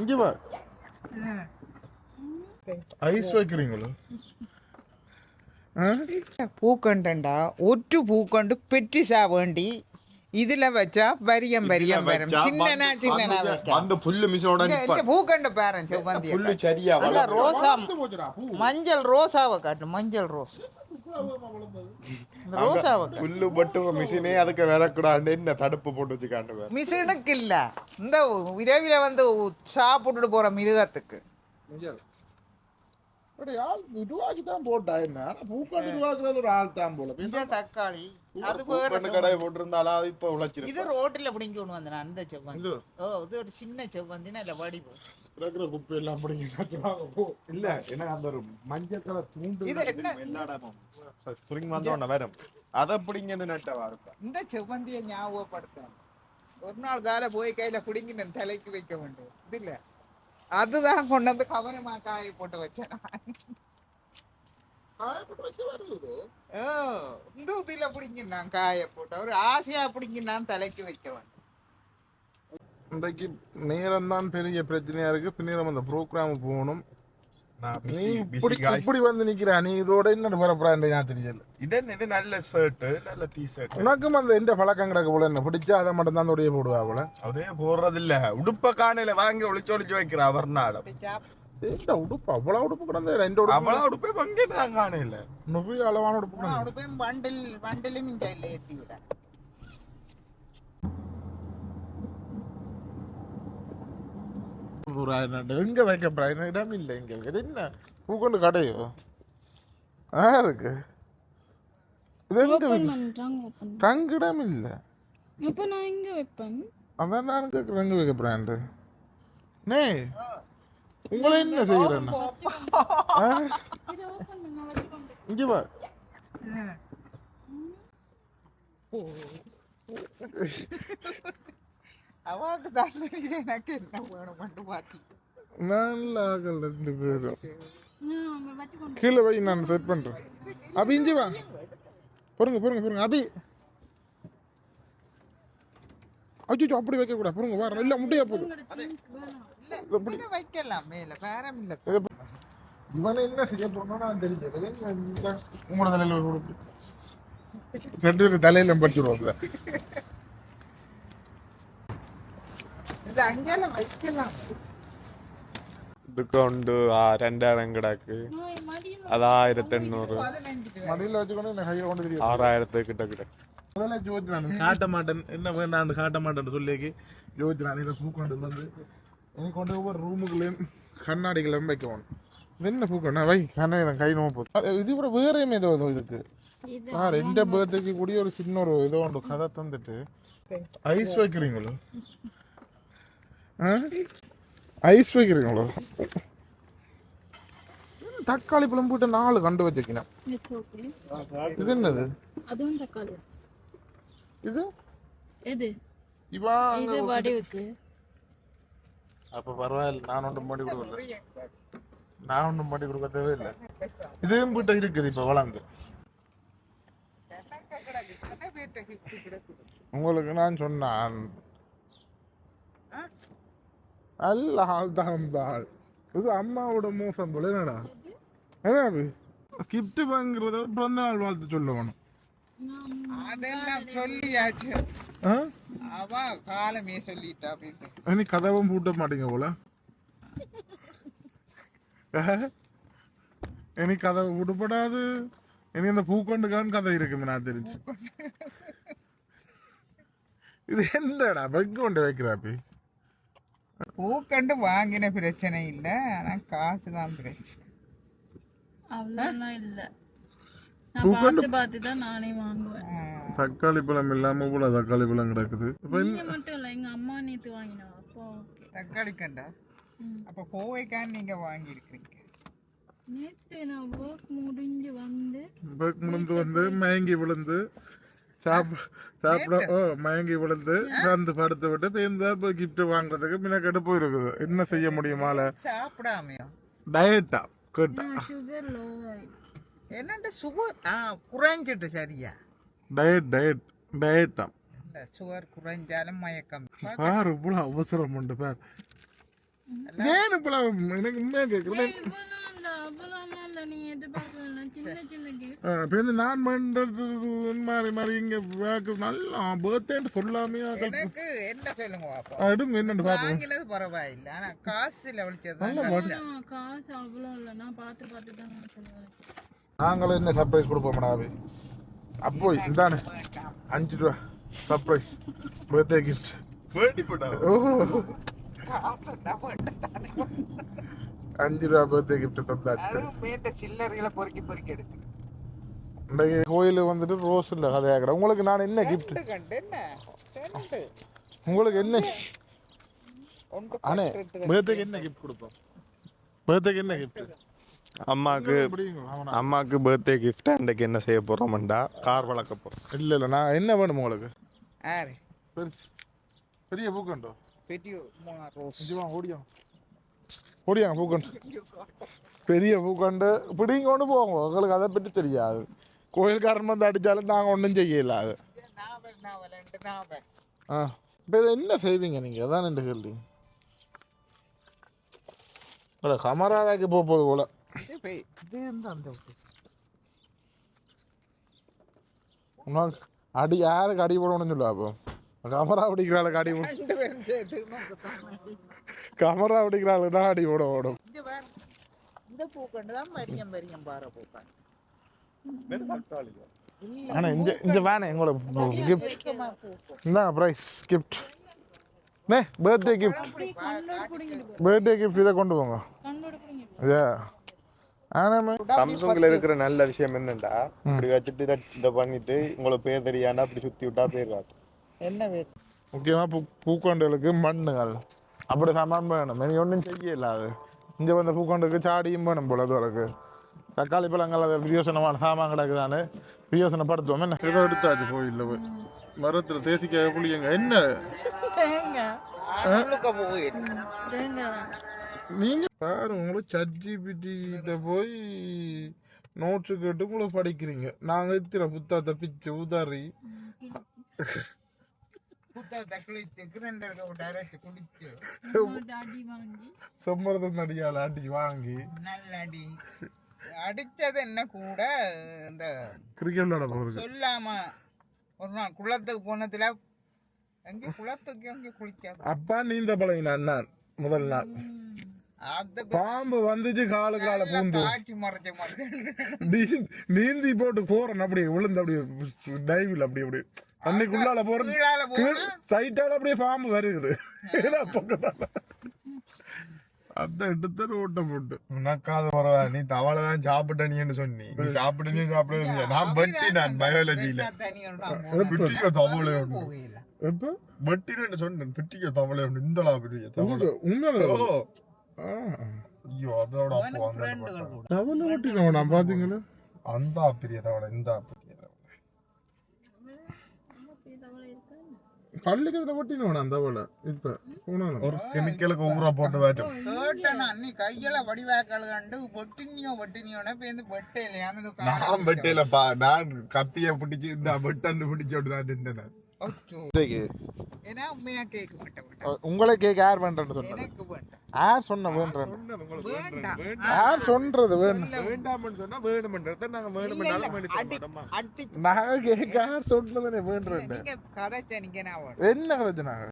இங்க வா. ஐஸ் வைக்கிறீங்களோ? பூக்கண்டா ஒற்று பூக்கண்டு பெற்றிசா வேண்டி இதுல வச்சா வரியம் வரியம் வரும். சின்னனா சின்னனா வைக்க அந்த புல்லு மிஷோட இங்க இங்க பூக்கண்டு பாரு செவ்வந்தி புல்லு சரியா அங்க ரோசா மஞ்சள் ரோசாவை காட்டு மஞ்சள் ரோஸ். இந்த ரோசாவை காட்டு. புல்லு பட்டு மிஷினே அதுக்கு வரக்கூடாது என்ன தடுப்பு போட்டு வச்சுக்காண்டு மிஷினுக்கு இல்ல. இந்த இரவில வந்து சாப்பிட்டுட்டு போற மிருகத்துக்கு. உருவாக்கி தான் போட்டா என்ன? பூக்காண்டு உருவாக்குறது ஒரு ஆள் தான் போல. இந்த தக்காளி. அது கடை போட்டிருந்தாலும் அது இப்ப இது உழைச்சிருக்கு ரோட்டில் பிடிங்கி கொண்டு வந்தேன் அந்த செவ்வந்தி. இது? ஓ இது ஒரு சின்ன செவ்வந்தினா இல்ல வடிவு இருக்கிற குப்பை எல்லாம் பிடிங்க போ இல்ல என்ன அந்த ஒரு மஞ்சள் கலர் தூண்டு? எல்லா இடமும். ஸ்ப்ரிங் வந்தோடனே வரும். அதை பிடிங்கன்னு நட்டவா இருப்பா இந்த செவ்வந்தியை ஞாபகப்படுத்தணும். ஒரு நாள் தால போய் கையில பிடிங்கி நான் தலைக்கு வைக்க வேண்டும். இது இல்ல. அதுதான் கொண்டு வந்து கவனமா காய போட்டு வச்சேன் இந்த காய போட்டு ஒரு ஆசையா பிடிங்கி நான் தலைக்கு வைக்க வேண்டும். இன்றைக்கு நேரம் தான் பெரிய பிரச்சனையா இருக்கு. பின்னேரம் அந்த ப்ரோக்ராம் போகணும். நான் இப்படி. இப்படி வந்து நிக்கிற. நீ இதோட என்ன வரப்படாண்டு நான் தெரியல இது என்ன? இது நல்ல ஷர்ட் நல்ல டி ஷர்ட் உனக்கும் அந்த எந்த பழக்கம் கிடக்கு போல? என்ன பிடிச்சா அதை மட்டும் தான் உடைய போடுவா போல? அவரே போடுறது இல்ல உடுப்ப காணையில வாங்கி ஒளிச்சு ஒளிச்சு வைக்கிற அவர் நாடம் அப்படி சாப்~ இந்த உடுப்பு? அவ்வளவு உடுப்பு கிடந்த ரெண்டு உடுப்பு பங்கிட்டு தான் காணையில. நிறைய அளவான உடுப்பு இந்த ஏத்தி விட. ஆயிரம் எங்க வைக்க பிராயம் இடம் இல்லை இங்க இது என்ன? பூக்கொண்டு கடையோ? ஆ இருக்கு. இது எங்க டங்கு இடம் இல்லை. அப்ப நான் எங்க வைப்பேன்? அதான் நான் கேட்குறேன் எங்க வைக்க பிராண்டு நே உங்களை என்ன வச்சுக்கோங்க இங்க வா. அவாக்கு தான் எனக்கு என்ன வேணும் மட்டும் பாத்தி நல்ல ஆகல் ரெண்டு பேரும். நான் கீழே செட் பண்றேன். அபி இஞ்சி வா. பொறுங்க பொறுங்க பொறுங்க. அபி. அச்சோ அப்படி வைக்க கூடாது பொறுங்க வர இல்ல முட்டையா இதை வைக்கலாம். மேல பேரம் இல்ல. இவனை என்ன செய்ய போறோம்னா நான் தெரிஞ்சது. உங்களோட தலையில ரெண்டு பேரும் தலையில இது அங்கெல்லாம் வைக்கலாம் இதுக்கு உண்டு ரெண்டாயிரம் கிடாக்கு நான் பதினஞ்சு மடியில வச்சுக்கொண்டு என்ன கையை கொண்டு தெரியும் ஆறாயிரத்து கிட்ட கிட்ட முதல்ல ஜோதினான் காட்ட மாட்டேன் என்ன வேண்டாம் காட்ட மாட்டேன்னு சொல்லி ஜோதினான் இதை பூ கொண்டு வந்து எனக்கு கொண்டு ஒவ்வொரு ரூமுக்குள்ளேயும் கண்ணாடிகளையும் வைக்கணும் என்ன பூக்கண்ணா வை கண்ணாடி கை அஹ் இது கூட வேறையும் ஏதோ ஏதோ இருக்கு இது ஆ ரெண்டு பேர்த்துக்கு கூடிய ஒரு சின்ன ஒரு ஏதோ ஒன்று கதை தந்துட்டு ஐஸ் வைக்கிறீங்களோ ஐஸ் வைக்கிறீங்களோ? தக்காளி பழம் போட்டு நாலு கண்டு வச்சிருக்கேன் இது என்னது? அதுவும் தக்காளி. இது? எது? இவா இது வடிவுக்கு. அப்ப பரவாயில்ல நான் ஒன்றும் பண்ணி கொடுக்கல. நான் ஒன்றும் பண்ணி கொடுக்க தேவையில்லை இதுவும் கிட்ட இருக்குது இப்ப வளர்ந்து. உங்களுக்கு நான் சொன்னான் அல்ல ஆள் தான் ஆள் இது அம்மாவோட மோசம் போல என்னடா? என்ன கிஃப்ட் வாங்குறத பிறந்த நாள் வாழ்த்து சொல்ல வேணும் அதெல்லாம் சொல்லியாச்சு. ஆ? அவ காலமே சொல்லிட்டா அப்படின்னு. இனி கதவும் பூட்ட மாட்டீங்க போல. இனி கதவு பூட்டப்படாது. இனி இந்த பூக்கொண்டுக்கான்னு கதை இருக்குமே நான் தெரிஞ்சு. இது என்னடா வெங்க கொண்டு வைக்கிறாப்பி? பூக்கண்டு வாங்கின பிரச்சனை இல்ல. ஆனா காசு தான் பிரச்சனை. அவ்வளோலாம் இல்லை. பூக்கண்டு- பார்த்து பார்த்து தான் நானே வாங்குவேன். தக்காளி பழம் இல்லாம போல தக்காளி பழம் கிடக்குது. நீங்க மட்டும் இல்லை எங்க அம்மா நேத்து வாங்கினா அப்போ தக்காளி கண்டா? அப்ப கோவைக்கான் நீங்க வாங்கி இருக்கிறீங்க நேத்து நான் ஒர்க் முடிஞ்சு வந்து பேக் முடிந்து வந்து மயங்கி விழுந்து சாப்பிட சாப்பிட ஓ மயங்கி விழுந்து வந்து படுத்து விட்டு பேருந்து இப்போ கிஃப்ட் வாங்குறதுக்கு மினக்கெட்டு போயிருக்குது. என்ன செய்ய முடியுமால சாப்பிடாமையோ? டயட்டா கேட்டா சுகர் லோ என்னண்டு சுகர் ஆ. குறைஞ்சிட்டு சரியா? டயட் டயட் டயட்டா இந்த சுவர் குறைஞ்சாலும் மயக்கம். பாரு இவ்வளவு அவசரம் உண்டு பாரு. ஏன் இவ்வளவு? எனக்கு உண்மையா கேக்குறேன். இப்போ இந்த நான் மாதிரி மாதிரி இங்க வேக்கு நல்லா பர்த்டேன்னு சொல்லாமே எனக்கு என்ன சொல்லுங்க பாப்பா அடுங்க என்னன்னு பாப்போம். வாங்கினது பரவாயில்ல. ஆனா காசுல வலிச்சது நல்ல பாட்டு ஆ, காசு இல்ல. நான் பார்த்து பார்த்து தான் நான் சொல்லுவேன். நாங்களும் என்ன சர்ப்ரைஸ் கொடுப்போம் நாவே அப்போ இந்தானே. அஞ்சு ரூபா. சர்ப்ரைஸ் பர்த்டே கிஃப்ட் ஓ அஞ்சு ரூபா பர்த்டே கிஃப்ட் தந்தாச்சு. வேண்ட சில்லறைகளை பொறுக்கி பொறுக்கி எடுக்கு இன்றைக்கு கோயில் வந்துட்டு ரோஸ் இல்லை கதையாக்கிறேன் உங்களுக்கு நான் என்ன கிஃப்ட் உங்களுக்கு என்ன? அண்ணே பர்த்டேக்கு என்ன கிஃப்ட் கொடுப்போம்? பர்த்டேக்கு என்ன கிஃப்ட் அம்மாக்கு அவனா? அம்மாக்கு பர்த்டே கிஃப்ட் அன்றைக்கு என்ன செய்ய போறோம்டா கார் வளர்க்க போறோம். இல்லை இல்லை. நான் என்ன வேணும் உங்களுக்கு? பெரிய பூக்கண்டோ பெரிய ரோஸ் நிஜமா ஓடியாங்க பூக்கண்டு பெரிய பூக்கண்டு பிடிங்க கொண்டு போங்க உங்களுக்கு அதை பற்றி தெரியாது கோயில்காரன் வந்து அடித்தாலும் நாங்கள் ஒன்றும் செய்யல அது ஆ இப்போ இதை என்ன செய்வீங்க நீங்கள் அதான் ரெண்டு கேள்வி இல்லை கமராதாக்கு போக போகுது போல. உனக்கு அடி யாருக்கு அடி போடணும்னு சொல்லுவா அப்போ கமரா சேர்த்து நோக்கத்தான் கமரா பிடிக்கிறாளுக்கு தான் அடி போட ஓடும். இந்த பூக்கண்டு தான் பரியம் பரியம் பாறை பூக்கண்டு. ஆனால் இந்த இந்த வேணாம் எங்களோட கிஃப்ட் இந்தாங்க ப்ரைஸ் கிஃப்ட் நே பர்த்டே கிஃப்ட் பர்த்டே கிஃப்ட் இதை கொண்டு போங்க. ஏ சாம்சங்ல இருக்கிற நல்ல விஷயம் என்னண்டா? இப்படி வச்சுட்டு இதை இதை பண்ணிட்டு உங்களுக்கு பேர் தெரியாண்டா அப்படி சுத்தி விட்டா பேர் காட்டும். என்ன முக்கியமாக பூ பூக்கொண்டுகளுக்கு மண்ணுகள். அப்படி சாமான் வேணும். இனி ஒன்றும் செய்யல அது. இங்கே வந்த பூக்கொண்டுக்கு சாடியும் வேணும் போல அதுகளுக்கு தக்காளி பழங்கள் அது பிரியோசனமான சாமான் கிடக்குதானு? பிரியோசனப்படுத்துவோம். என்ன? ஏதோ எடுத்தாச்சு கோயிலில் போய். மரத்தில் தேசிக்காய புளியங்க என்ன? நீங்க பாரு உங்களுக்கு சட்ஜிபிட்டிகிட்ட போய் நோட்ஸு கேட்டு உங்களை படிக்கிறீங்க. நாங்கள் இத்திர புத்தகத்தை பிச்சு உதறி. அரைச்சு குடிச்சு உங்கள்ட்ட அடி வாங்கி செம்மரதம் நடிகால் அடி வாங்கி நல்ல அடி அடிச்சது என்ன கூட இந்த கிரிக்கெட் விளையாட போகிறது சொல்லாம ஒரு நாள் குளத்துக்கு போனதுல எங்க குளத்துக்கு எங்க குளிக்காது அப்பா நீந்த பழகினான் நான் முதல் நாள் அதுக்கு பாம்பு வந்துச்சு காலு கால பூந்து காய்ச்சி மறைச்ச மாதிரி நீ- நீந்தி போட்டு போறேன் அப்படியே விழுந்து அப்படியே டைவில் அப்படி அப்படி தண்ணிக்குள்ளால போனா சைட்டால அப்படியே பாம்பு வருகுது அந்த எடுத்து ஓட்டம் போட்டு. உனக்காத பரவாயில்ல நீ தவளை தான் சாப்பிட்ட நீன்னு சொன்னி. நீ சாப்பிட்ட நீ சாப்பிட நான் பட்டி நான் பயாலஜியில பிட்டிக்க தவளை எப்ப? பட்டின்னு சொன்னேன். பிட்டிக்க தவளை உண்டு இந்தளா பெரிய தவளை. ஆ. ஐயோ அதோட அப்போ தவளை ஓட்டினோம் நான் பாத்தீங்களா? அந்த பெரிய தவளை இந்த. பெரிய தவளை தவளை இருக்கா பள்ளிக்கு அதில் ஓட்டினோம் நான் தவளை இப்ப போனாலும் ஒரு கெமிக்கலுக்கு ஊற போட்டு வேட்டும். கேட்டேன் அன்னி கையில வடிவாக்கள் கண்டு பொட்டினியோ பொட்டினியோட பேருந்து பொட்டே இல்லையாம இது நான் வெட்டையிலப்பா. நான் கத்திய பிடிச்சு இந்த வெட்டன்னு பிடிச்சு அப்படிதான் நின்றேன். ஏன்னா உண்மையா கேட்க மாட்டேன் உங்களை கேக் யார் எனக்கு வேண்டாம் யார் சொன்ன வேண்டாம். யார் சொல்றது வேணும்? வேண்டாம்னு சொன்னா வேணுமென்றத நாங்க யார் வேண்டேன் நீங்க கதைச்ச நீங்க நான் வேணும் என்ன கதைச்சு நாங்க?